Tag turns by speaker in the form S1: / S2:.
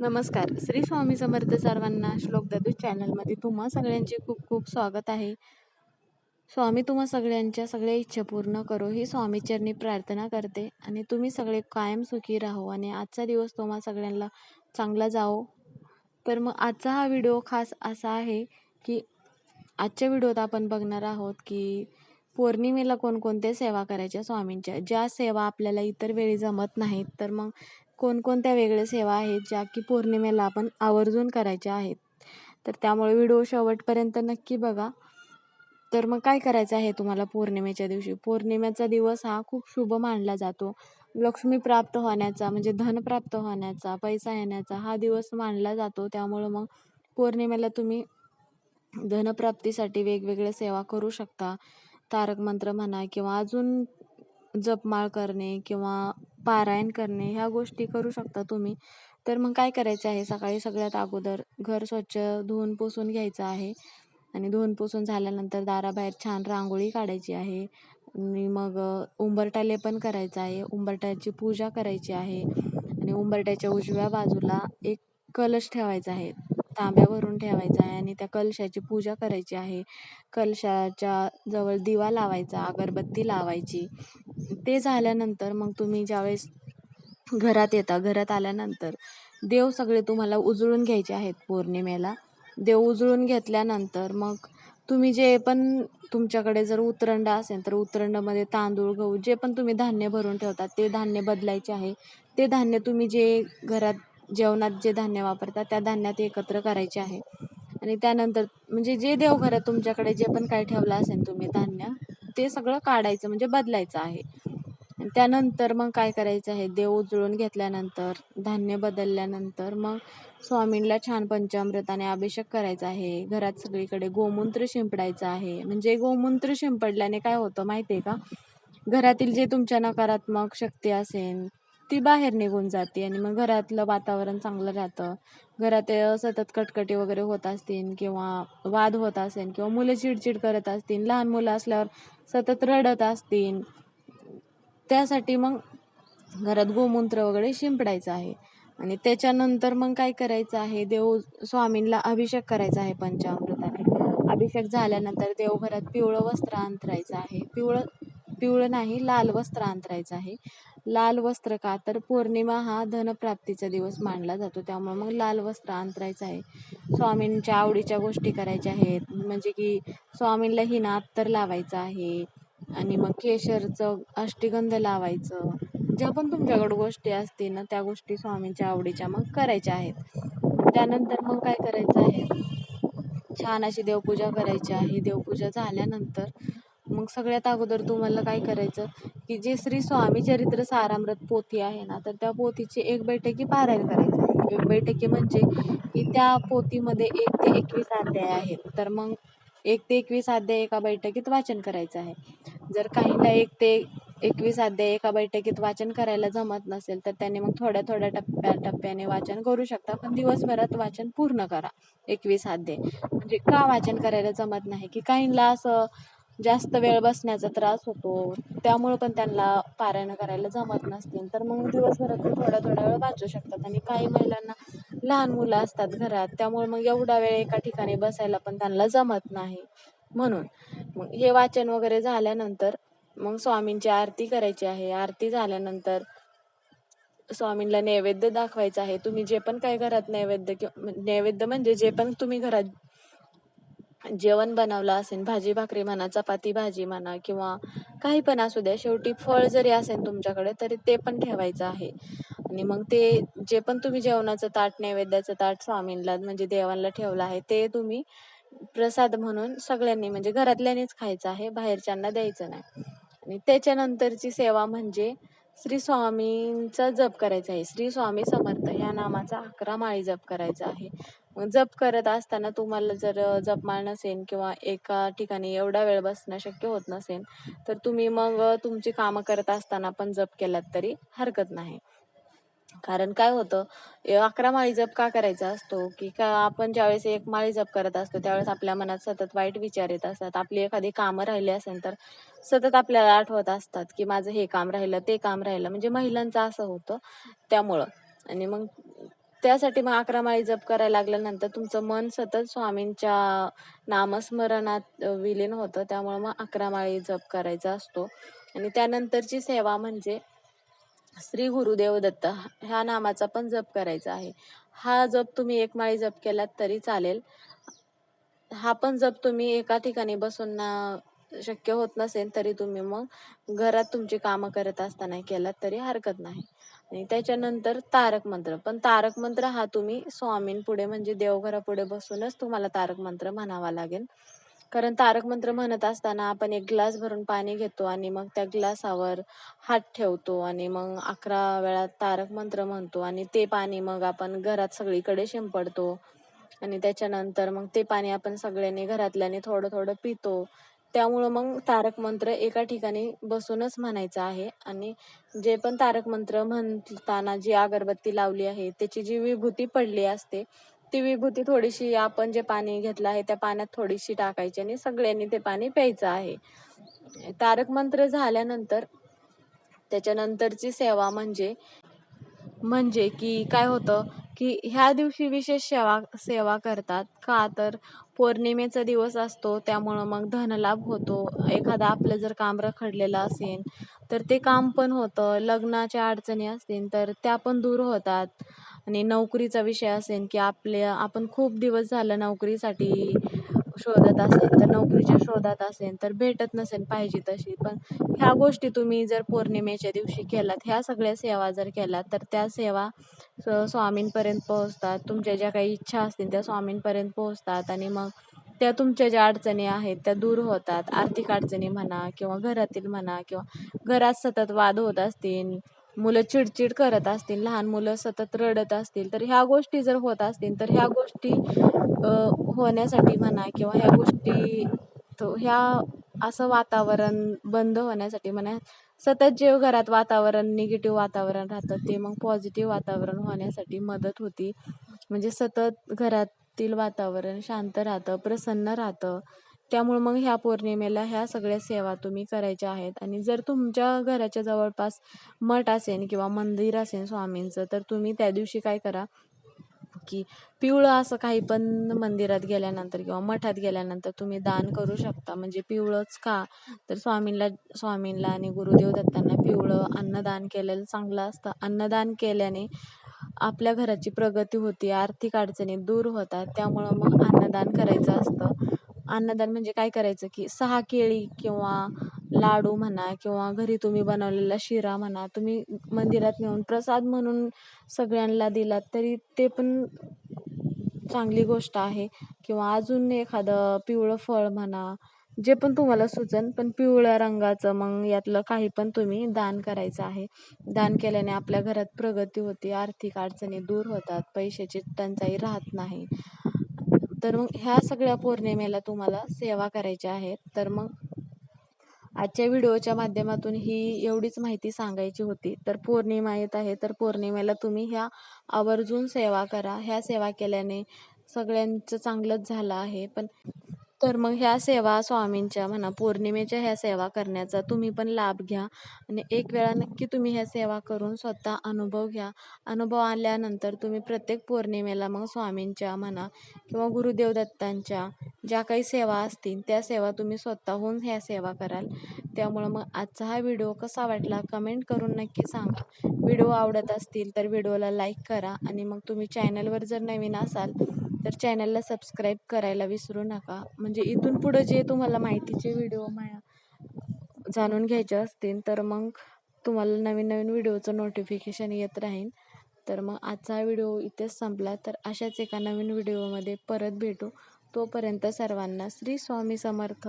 S1: नमस्कार. श्री स्वामी समर्थ सर्वांना श्लोक दादू चॅनलमध्ये तुम्हा सगळ्यांचे खूप खूप स्वागत आहे. स्वामी तुम्हा सगळ्यांच्या सगळ्या इच्छा पूर्ण करो. ही स्वामीचरणी प्रार्थना करते आणि तुम्ही सगळे कायम सुखी राहो आणि आजचा दिवस तुम्हा सगळ्यांना चांगला जाओ तर मग आजचा हा व्हिडिओ खास असा आहे की आजच्या व्हिडिओत आपण बघणार आहोत की पौर्णिमेला कोणकोणत्या सेवा करायच्या स्वामींच्या. ज्या सेवा आपल्याला इतर वेळी जमत नाहीत तर मग कोणकोणत्या वेगळ्या सेवा आहेत ज्या की पौर्णिमेला आपण आवर्जून करायच्या आहेत. तर त्यामुळे व्हिडिओ शेवटपर्यंत नक्की बघा. तर मग काय करायचं आहे तुम्हाला पौर्णिमेच्या दिवशी? पौर्णिमेचा दिवस हा खूप शुभ मानला जातो. लक्ष्मी प्राप्त होण्याचा म्हणजे धन प्राप्त होण्याचा पैसा येण्याचा हा दिवस मानला जातो. त्यामुळं मग पौर्णिमेला तुम्ही धनप्राप्तीसाठी वेगवेगळ्या सेवा करू शकता. तारक मंत्र म्हणा किंवा अजून जपमाळ करणे किंवा पारायण करणे ह्या गोष्टी करू शकता तुम्ही. तर मग काय करायचं आहे? सकाळी सगळ्यात अगोदर घर स्वच्छ धुवून पुसून घ्यायचं आहे. आणि धुवून पुसून झाल्यानंतर दाराबाहेर छान रांगोळी काढायची आहे. आणि मग उंबरठा लेपन करायचं आहे. उंबरट्याची पूजा करायची आहे. आणि उंबरट्याच्या उजव्या बाजूला एक कलश ठेवायचा आहे. तांब्या भरून ठेवायचा आहे आणि त्या कलशाची पूजा करायची आहे. कलशाच्या जवळ दिवा लावायचा अगरबत्ती लावायची. ते झाल्यानंतर मग तुम्ही ज्यावेळेस घरात येता घरात आल्यानंतर देव सगळे तुम्हाला उजळून घ्यायचे आहेत पौर्णिमेला. देव उजळून घेतल्यानंतर मग तुम्ही जे पण तुमच्याकडे जर उतरंड असेल तर उतरंडामध्ये तांदूळ गहू जे पण तुम्ही धान्य भरून ठेवतात ते धान्य बदलायचे आहे. ते धान्य तुम्ही जे घरात जेवणात जे धान्य वापरता त्या धान्यात एकत्र करायचे आहे. आणि त्यानंतर म्हणजे जे देव घरात तुमच्याकडे जे पण काय ठेवलं असेल तुम्ही धान्य ते सगळं काढायचं म्हणजे बदलायचं आहे. त्यानंतर मग काय करायचं आहे? देव उजळून घेतल्यानंतर धान्य बदलल्यानंतर मग स्वामींना छान पंचामृताने अभिषेक करायचा आहे. घरात सगळीकडे गोमूत्र शिंपडायचं आहे. म्हणजे गोमूत्र शिंपडल्याने काय होतं माहिती आहे का? घरातील जे तुमच्या नकारात्मक शक्ती असेल ती बाहेर निघून जाते आणि मग घरातलं वातावरण चांगलं राहतं. घरात सतत कटकटी वगैरे होत असतील किंवा वाद होत असेल किंवा मुलं चिडचिड करत असतील लहान मुलं असल्यावर सतत रडत असतील त्यासाठी मग घरात गोमूत्र वगैरे शिंपडायचं आहे. आणि त्याच्यानंतर मग काय करायचं आहे देव स्वामींना अभिषेक करायचा आहे पंचामृताने. अभिषेक झाल्यानंतर देवघरात पिवळं वस्त्र अंतरायचं आहे. पिवळं पिवळं नाही लाल वस्त्र अंतरायचं आहे. लाल वस्त्र का? तर पौर्णिमा हा धनप्राप्तीचा दिवस मानला जातो. त्यामुळे मग लाल वस्त्र अंतरायचं आहे. स्वामींच्या आवडीच्या गोष्टी करायच्या आहेत. म्हणजे की स्वामींला ही अत्तर लावायचं आहे. आणि मग केशरचं अष्टगंध लावायचं. ज्या पण तुमच्याकडं गोष्टी असतील ना त्या गोष्टी स्वामींच्या आवडीच्या मग करायच्या आहेत. त्यानंतर मग काय करायचं आहे? छान अशी देवपूजा करायची आहे. देवपूजा झाल्यानंतर मग सगळ्यात अगोदर तुम्हाला काय करायचं की जे श्री स्वामी चरित्र सारामृत पोथी आहे ना तर त्या पोथीची एक बैठकी पारायण करायची. एक बैठकी म्हणजे की त्या पोथीमध्ये एक ते एकवीस अध्याय आहेत. तर मग एक ते एकवीस अध्याय एका बैठकीत वाचन करायचं आहे. जर काहींना एक ते एकवीस अध्याय एका बैठकीत वाचन करायला जमत नसेल तर त्यांनी मग थोड्या थोड्या टप्प्या टप्प्याने वाचन करू शकता. पण दिवसभरात वाचन पूर्ण करा. एकवीस अध्याय. म्हणजे का वाचन करायला जमत नाही? की काहींना असं जास्त वेळ बसण्याचा त्रास होतो. त्यामुळं पण त्यांना पारायण करायला जमत नसतील तर मग दिवसभरात ते थोडा थोडा वेळ वाचू शकतात. आणि काही महिलांना लहान मुलं असतात घरात. त्यामुळे मग एवढा वेळ एका ठिकाणी बसायला पण त्यांना जमत नाही. म्हणून मग हे वाचन वगैरे झाल्यानंतर मग स्वामींची आरती करायची आहे. आरती झाल्यानंतर स्वामींना नैवेद्य दाखवायचा आहे. तुम्ही जे पण काय घरात नैवेद्य किंवा नैवेद्य म्हणजे जे पण तुम्ही घरात जेवण बनवलं असेल भाजी भाकरी म्हणा चपाती भाजी म्हणा किंवा काही पण असू द्या शेवटी फळ जरी असेल तुमच्याकडे तरी ते पण ठेवायचं आहे. आणि मग ते जे पण तुम्ही जेवणाचं ताट नैवेद्याचं ताट स्वामींना म्हणजे देवांना ठेवलं आहे ते तुम्ही प्रसाद म्हणून सगळ्यांनी म्हणजे घरातल्यानीच खायचं आहे बाहेरच्यांना द्यायचं नाही. आणि त्याच्यानंतरची सेवा म्हणजे श्री स्वामींचा जप करायचा आहे. श्री स्वामी समर्थ या नामाचा अकरा माळी जप करायचा आहे. मग जप करत असताना तुम्हाला जर जपमाळ नसेल किंवा एका ठिकाणी एवढा वेळ बसणं शक्य होत नसेल तर तुम्ही मग तुमची कामं करत असताना पण जप केलात तरी हरकत नाही. कारण काय होतं अकरा माळी जप का करायचा असतो? की का आपण ज्यावेळेस एक माळी जप करत असतो त्यावेळेस आपल्या मनात सतत वाईट विचार येत असतात. आपली एखादी कामं राहिली असेल तर सतत आपल्याला आठवत असतात की माझं हे काम राहिलं ते काम राहिलं. म्हणजे महिलांचं असं होतं त्यामुळं. आणि मग त्यासाठी मग अकरा माळी जप करायला लागल्यानंतर तुमचं मन सतत स्वामींच्या नामस्मरणात विलीन होतं. त्यामुळे मग अकरा माळी जप करायचा असतो. आणि त्यानंतरची सेवा म्हणजे श्री गुरुदेव दत्त. ह्या नामाचा पण जप करायचा आहे. हा जप तुम्ही एक माळी जप केलात तरी चालेल. हा पण जप तुम्ही एका ठिकाणी बसून शक्य होत नसेल तरी तुम्ही मग घरात तुमची कामं करत असताना केलात तरी हरकत नाही. आणि त्याच्यानंतर तारक मंत्र. पण तारक मंत्र हा तुम्ही स्वामींपुढे म्हणजे देवघरापुढे बसूनच तुम्हाला तारक मंत्र म्हणावा लागेल. कारण तारक मंत्र म्हणत असताना आपण एक ग्लास भरून पाणी घेतो आणि मग त्या ग्लासावर हात ठेवतो आणि मग अकरा वेळा तारक मंत्र म्हणतो आणि ते पाणी मग आपण घरात सगळीकडे शिंपडतो. आणि त्याच्यानंतर मग ते पाणी आपण सगळ्यांनी घरातल्यानी थोडं थोडं पितो. त्यामुळं मग तारक मंत्र एका ठिकाणी बसूनच म्हणायचं आहे. आणि जे पण तारक मंत्र म्हणताना जी अगरबत्ती लावली आहे त्याची जी विभूती पडली असते ती विभूती थोडीशी आपण जे पाणी घेतलं आहे त्या पाण्यात थोडीशी टाकायची आणि सगळ्यांनी ते पाणी प्यायचं आहे. तारक मंत्र झाल्यानंतर त्याच्यानंतरची सेवा म्हणजे म्हणजे की काय होतं की ह्या दिवशी विशेष सेवा सेवा करतात. का तर पौर्णिमेचा दिवस असतो त्यामुळं मग धनलाभ होतो. एखादा आपलं जर काम रखडलेलं असेल तर ते काम पण होतं. लग्नाच्या अडचणी असतील तर त्या पण दूर होतात. आणि नोकरीचा विषय असेल की आपल्या आपण खूप दिवस झालं नोकरीसाठी शोधत असेल तर नोकरीच्या शोधात असेल तर भेटत नसेल पाहिजे तशी. पण ह्या गोष्टी तुम्ही जर पौर्णिमेच्या दिवशी केलात ह्या सगळ्या सेवा जर केल्या तर त्या सेवा स्वामींपर्यंत पोहोचतात. तुमच्या ज्या काही इच्छा असतील त्या स्वामींपर्यंत पोहोचतात आणि मग त्या तुमच्या ज्या अडचणी आहेत त्या दूर होतात. आर्थिक अडचणी म्हणा किंवा घरातील म्हणा किंवा घरात सतत वाद होत असतील मुलं चिडचिड करत असतील लहान मुलं सतत रडत असतील तर ह्या गोष्टी जर होत असतील तर ह्या गोष्टी होण्यासाठी म्हणा किंवा ह्या गोष्टी तो ह्या असं वातावरण बंद होण्यासाठी म्हणा सतत जे घरात वातावरण निगेटिव्ह वातावरण राहतं ते मग पॉझिटिव्ह वातावरण होण्यासाठी मदत होती. म्हणजे सतत घरातील वातावरण शांत राहतं प्रसन्न राहतं. त्यामुळं मग ह्या पौर्णिमेला ह्या सगळ्या सेवा तुम्ही करायच्या आहेत. आणि जर तुमच्या घराच्या जवळपास मठ असेल किंवा मंदिर असेल स्वामींचं तर तुम्ही त्या दिवशी काय करा की पिवळं असं काही पण मंदिरात गेल्यानंतर किंवा मठात गेल्यानंतर तुम्ही दान करू शकता. म्हणजे पिवळंच का? तर स्वामींना स्वामींना आणि गुरुदेव दत्तांना पिवळं अन्नदान केलेलं चांगलं असतं. अन्नदान केल्याने आपल्या घराची प्रगती होती आर्थिक अडचणी दूर होतात. त्यामुळं मग अन्नदान करायचं असतं. अन्नदान म्हणजे काय करायचं की सहा केळी किंवा लाडू म्हणा किंवा घरी तुम्ही बनवलेला शिरा म्हणा तुम्ही मंदिरात नेऊन प्रसाद म्हणून सगळ्यांना दिलात तरी ते पण चांगली गोष्ट आहे. किंवा अजून एखादं पिवळं फळ म्हणा जे पण तुम्हाला सुचन पण पिवळ्या रंगाचं मग यातलं काही पण तुम्ही दान करायचं आहे. दान केल्याने आपल्या घरात प्रगती होते आर्थिक अडचणी दूर होतात पैशाची टंचाई राहत नाही. तर मग ह्या सगळ्या पौर्णिमेला तुम्हाला सेवा करायच्या आहेत. तर मग आजच्या व्हिडिओच्या माध्यमातून ही एवढीच माहिती सांगायची होती. तर पौर्णिमा येत आहे. तर पौर्णिमेला तुम्ही ह्या आवर्जून सेवा करा. ह्या सेवा केल्याने सगळ्यांचं चांगलंच झालं आहे. पण तर मग ह्या सेवा स्वामींच्या म्हणा पौर्णिमेच्या ह्या सेवा करण्याचा तुम्ही पण लाभ घ्या. आणि एक वेळा नक्की तुम्ही ह्या सेवा करून स्वतः अनुभव घ्या. अनुभव आल्यानंतर तुम्ही प्रत्येक पौर्णिमेला मग स्वामींच्या म्हणा किंवा गुरुदेव दत्तांच्या ज्या काही सेवा असतील त्या सेवा तुम्ही स्वतःहून ह्या सेवा कराल. त्यामुळं मग आजचा हा व्हिडिओ कसा वाटला कमेंट करून नक्की सांगा. व्हिडिओ आवडत असतील तर व्हिडिओला लाईक करा आणि मग तुम्ही चॅनलवर जर नवीन असाल तर चॅनलला सबस्क्राईब करायला विसरू नका. म्हणजे इथून पुढं जे तुम्हाला माहितीचे व्हिडिओ माया जाणून घ्यायचे असतील तर मग तुम्हाला नवीन नवीन व्हिडिओचं नोटिफिकेशन येत राहील तर मग आजचा व्हिडिओ इथेच संपला. तर अशाच एका नवीन व्हिडिओमध्ये परत भेटू. तोपर्यंत सर्वांना श्री स्वामी समर्थ.